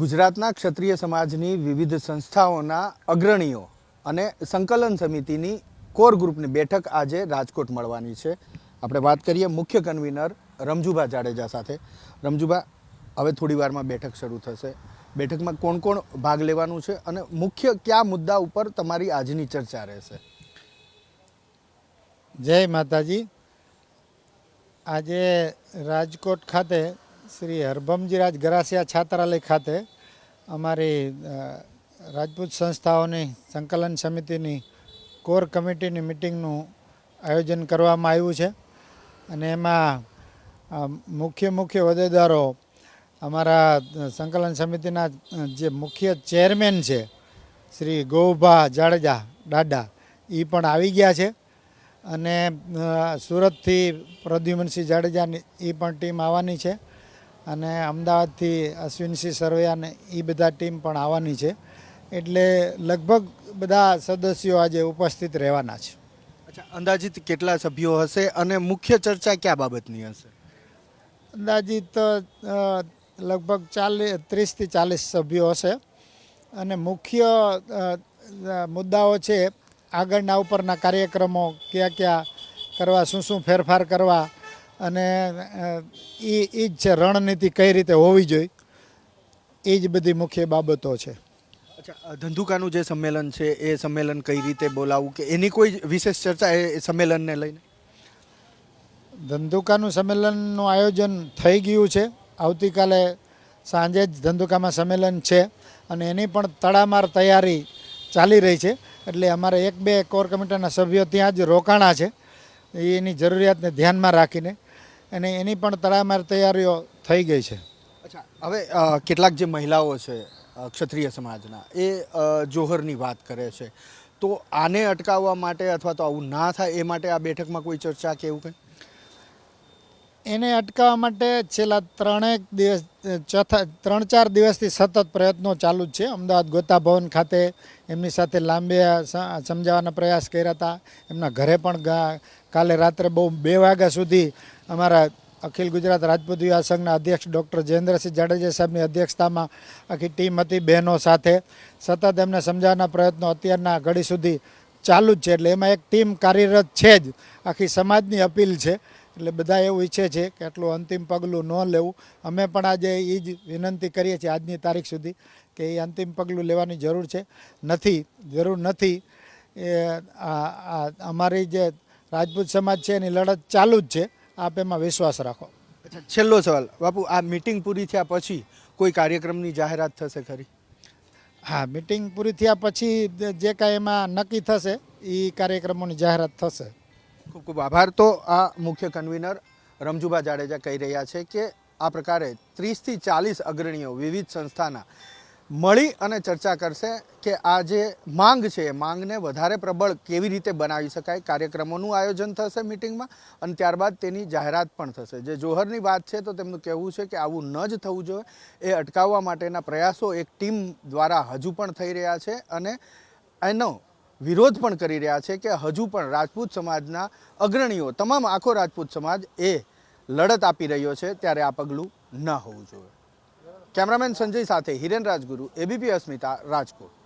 ગુજરાતના ક્ષત્રિય સમાજની વિવિધ સંસ્થાઓના અગ્રણીઓ અને સંકલન સમિતિની કોર ગ્રુપની બેઠક આજે રાજકોટ મળવાની છે. આપણે વાત કરીએ મુખ્ય કન્વીનર રમજુભા જાડેજા સાથે. રમજુભા, હવે થોડી વારમાં બેઠક શરૂ થશે. બેઠકમાં કોણ કોણ ભાગ લેવાનું છે અને મુખ્ય કયા મુદ્દા ઉપર તમારી આજની ચર્ચા રહેશે? જય માતાજી. આજે રાજકોટ ખાતે શ્રી હરભમજીરાજ ગરાસિયા છાત્રાલય ખાતે અમારી રાજપૂત સંસ્થાઓની સંકલન સમિતિની કોર કમિટીની મિટિંગનું આયોજન કરવામાં આવ્યું છે. અને એમાં મુખ્ય મુખ્ય હોદ્દેદારો અમારા સંકલન સમિતિના જે મુખ્ય ચેરમેન છે, શ્રી ગૌભા જાડેજા દાડા એ પણ આવી ગયા છે. અને સુરતથી પ્રદ્યુમનસિંહ જાડેજાની એ પણ ટીમ આવવાની છે. અને અમદાવાદથી અશ્વિનસિંહ સરવૈયાને એ બધા ટીમ પણ આવવાની છે. એટલે લગભગ બધા સદસ્યો આજે ઉપસ્થિત રહેવાના છે. અચ્છા અંદાજિત કેટલા સભ્યો હશે અને મુખ્ય ચર્ચા કયા બાબતની હશે? અંદાજિત લગભગ ચાલીસ ત્રીસથી ચાલીસ સભ્યો હશે. અને મુખ્ય મુદ્દાઓ છે આગળના ઉપરના કાર્યક્રમો કયા કયા કરવા શું શું ફેરફાર કરવા અને એ એ જ છે રણનીતિ કઈ રીતે હોવી જોઈએ એ જ બધી મુખ્ય બાબતો છે. અચ્છા ધંધુકાનું જે સંમેલન છે એ સંમેલન કઈ રીતે બોલાવવું કે એની કોઈ વિશેષ ચર્ચા એ સંમેલનને લઈને? ધંધુકાનું સંમેલનનું આયોજન થઈ ગયું છે. આવતીકાલે સાંજે જ ધંધુકામાં સંમેલન છે અને એની પણ તડામાર તૈયારી ચાલી રહી છે. એટલે અમારે એક બે કોર કમિટીના સભ્યો ત્યાં જ રોકાણા છે. એની જરૂરિયાતને ધ્યાનમાં રાખીને અને એની પણ તડામાર તૈયારીઓ થઈ ગઈ છે. અચ્છા હવે કેટલાક જે મહિલાઓ છે ક્ષત્રિય સમાજના એ જોહરની વાત કરે છે. તો આને અટકાવવા માટે અથવા તો આવું ના થાય એ માટે આ બેઠકમાં કોઈ ચર્ચા કે એવું કંઈ? એને અટકાવવા માટે છેલ્લા ત્રણેક દિવસ ચોથા ત્રણ ચાર દિવસથી સતત પ્રયત્નો ચાલુ જ છે. અમદાવાદ ગોતા ભવન ખાતે એમની સાથે લાંબે સમજાવવાના પ્રયાસ કર્યા હતા. એમના ઘરે પણ કાલે રાત્રે બહુ બે વાગ્યા સુધી અમારા અખિલ ગુજરાત રાજપૂત યુવા સંઘના અધ્યક્ષ ડૉક્ટર જયેન્દ્રસિંહ જાડેજા સાહેબની અધ્યક્ષતામાં આખી ટીમ હતી, બહેનો સાથે. સતત એમને સમજાવવાના પ્રયત્નો અત્યારના ઘડી સુધી ચાલુ જ છે. એટલે એમાં એક ટીમ કાર્યરત છે જ. આખી સમાજની અપીલ છે. એટલે બધા એવું ઈચ્છે છે કે આટલું અંતિમ પગલું ન લેવું. અમે પણ આજે એ જ વિનંતી કરીએ છીએ આજની તારીખ સુધી કે એ અંતિમ પગલું લેવાની જરૂર છે. નથી, જરૂર નથી. એ અમારી જે રાજપૂત સમાજ છે એની લડત ચાલુ જ છે. આપ એમાં વિશ્વાસ રાખો. છેલ્લો સવાલ. બાપુ આ મિટિંગ પૂરી થયા પછી કોઈ કાર્યક્રમની જાહેરાત થશે ખરી? હા મિટિંગ પૂરી થયા પછી જે કાંઈ એમાં નક્કી થશે એ કાર્યક્રમોની જાહેરાત થશે. ખૂબ ખૂબ આભાર. તો આ મુખ્ય કન્વીનર રમજુભા જાડેજા કહી રહ્યા છે કે આ પ્રકારે ત્રીસથી ચાલીસ અગ્રણીઓ વિવિધ સંસ્થાના મળી અને ચર્ચા કરશે કે આ જે માંગ છે, એ માંગને વધારે પ્રબળ કેવી રીતે બનાવી શકાય, કાર્યક્રમોનું આયોજન થશે મિટિંગમાં અને ત્યારબાદ તેની જાહેરાત પણ થશે. જે જોહરની વાત છે, તો તેમનું કહેવું છે કે આવું ન જ થવું જોઈએ. એ અટકાવવા માટેના પ્રયાસો એક ટીમ દ્વારા હજુ પણ થઈ રહ્યા છે અને એનો વિરોધ પણ કરી રહ્યા છે કે હજુ પણ રાજપૂત સમાજના અગ્રણીઓ, તમામ આખો રાજપૂત સમાજ એ લડત આપી રહ્યો છે, ત્યારે આ પગલું ન હોવું જોઈએ. કેમેરામેન સંજય સાથે હિરેન રાજગુરુ એબીપી અસ્મિતા રાજકોટ.